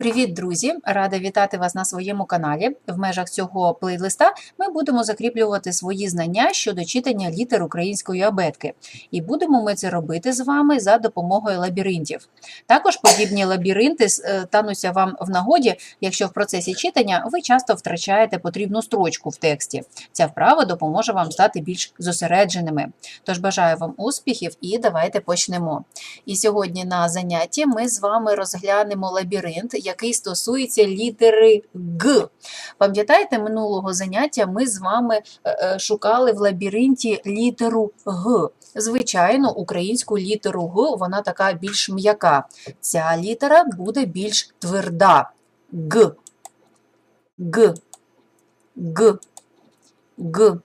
Привіт, друзі! Рада вітати вас на своєму каналі. В межах цього плейлиста ми будемо закріплювати свої знання щодо читання літер української абетки. І будемо ми це робити з вами за допомогою лабіринтів. Також подібні лабіринти е, стануться вам в нагоді, якщо в процесі читання ви часто втрачаєте потрібну строчку в тексті. Ця вправа допоможе вам стати більш зосередженими. Тож бажаю вам успіхів і давайте почнемо. І сьогодні на занятті ми з вами розглянемо лабіринт, який стосується літери Г. Пам'ятаєте, минулого заняття ми з вами е, е, шукали в лабіринті літеру Г. Звичайно, українську літеру Г вона така більш м'яка. Ця літера буде більш тверда. Г. Г. Г. Г.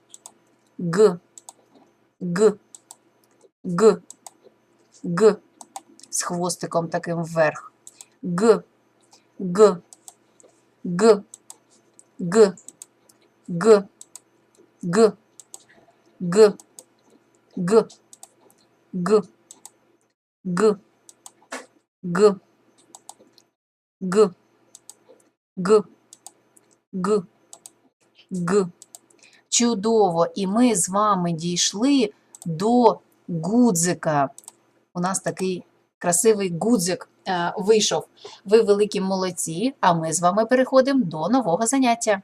Г. Г. Г. Г. З хвостиком таким вверх. Г. Г. Г. Г. Г. Г. Г. Г. Г. Г. Г. Г. Г. Г. Г. Чудово! І ми з вами дійшли до гудзика. У нас такий красивий гудзик е, вийшов. Ви великі молодці, а ми з вами переходимо до нового заняття.